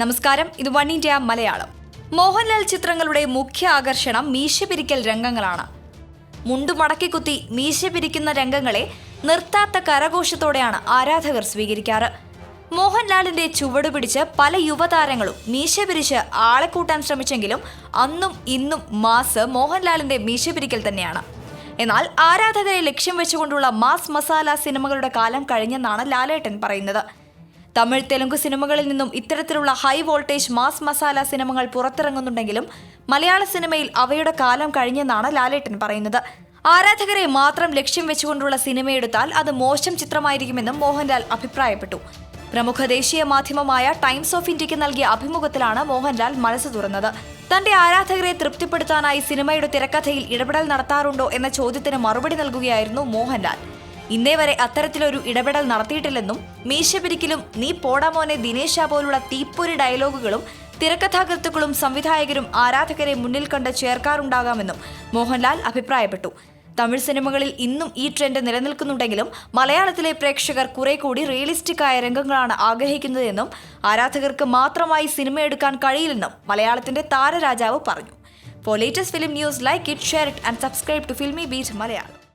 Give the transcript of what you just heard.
നമസ്കാരം ഇത് one India Malayalam. Mohanlal ചിത്രങ്ങളുടെ മുഖ്യ ആകർഷണം മീശ പിരിക്കൽ രംഗങ്ങളാണ്. മുണ്ടു മടക്കിക്കുത്തി മീശ പിരിക്കുന്ന രംഗങ്ങളെ നിർത്താത്ത കരഘോഷത്തോടെയാണ് ആരാധകർ സ്വീകരിക്കാറ്. മോഹൻലാലിന്റെ ചുവട് പിടിച്ച് പല യുവതാരങ്ങളും മീശ പിരിച്ച് ആളെ കൂട്ടാൻ ശ്രമിച്ചെങ്കിലും അന്നും ഇന്നും മാസ് മോഹൻലാലിന്റെ മീശ പിരിക്കൽ തന്നെയാണ്. എന്നാൽ ആരാധകരെ ലക്ഷ്യം വെച്ചുകൊണ്ടുള്ള മാസ് മസാല സിനിമകളുടെ കാലം കഴിഞ്ഞെന്നാണ് ലാലേട്ടൻ പറയുന്നത്. തമിഴ് തെലുങ്ക് സിനിമകളിൽ നിന്നും ഇത്തരത്തിലുള്ള ഹൈ വോൾട്ടേജ് മാസ് മസാല സിനിമകൾ പുറത്തിറങ്ങുന്നുണ്ടെങ്കിലും മലയാള സിനിമയിൽ അവയുടെ കാലം കഴിഞ്ഞെന്നാണ് ലാലേട്ടൻ പറയുന്നത്. ആരാധകരെ മാത്രം ലക്ഷ്യം വെച്ചുകൊണ്ടുള്ള സിനിമയെടുത്താൽ അത് മോശം ചിത്രമായിരിക്കുമെന്നും മോഹൻലാൽ അഭിപ്രായപ്പെട്ടു. പ്രമുഖ ദേശീയ മാധ്യമമായ ടൈംസ് ഓഫ് ഇന്ത്യയ്ക്ക് നൽകിയ അഭിമുഖത്തിലാണ് മോഹൻലാൽ മനസ്സ് തുറന്നത്. തന്റെ ആരാധകരെ തൃപ്തിപ്പെടുത്താനായി സിനിമയുടെ തിരക്കഥയിൽ ഇടപെടൽ നടത്താറുണ്ടോ എന്ന ചോദ്യത്തിന് മറുപടി നൽകുകയായിരുന്നു മോഹൻലാൽ. ഇന്നേ വരെ അത്തരത്തിലൊരു ഇടപെടൽ നടത്തിയിട്ടില്ലെന്നും മീശപിരിക്കലും നീ പോടാമോനെ ദിനേശ പോലുള്ള തീപ്പൊരി ഡയലോഗുകളും തിരക്കഥാകൃത്തുക്കളും സംവിധായകരും ആരാധകരെ മുന്നിൽ കണ്ട് ചേർക്കാറുണ്ടാകാമെന്നും മോഹൻലാൽ അഭിപ്രായപ്പെട്ടു. തമിഴ് സിനിമകളിൽ ഇന്നും ഈ ട്രെൻഡ് നിലനിൽക്കുന്നുണ്ടെങ്കിലും മലയാളത്തിലെ പ്രേക്ഷകർ കുറെ കൂടി റിയലിസ്റ്റിക് ആയ രംഗങ്ങളാണ് ആഗ്രഹിക്കുന്നതെന്നും ആരാധകർക്ക് മാത്രമായി സിനിമ എടുക്കാൻ കഴിയില്ലെന്നും മലയാളത്തിന്റെ താരരാജാവ് പറഞ്ഞു. For latest film news like it share it and subscribe to Filmi Beat Malayalam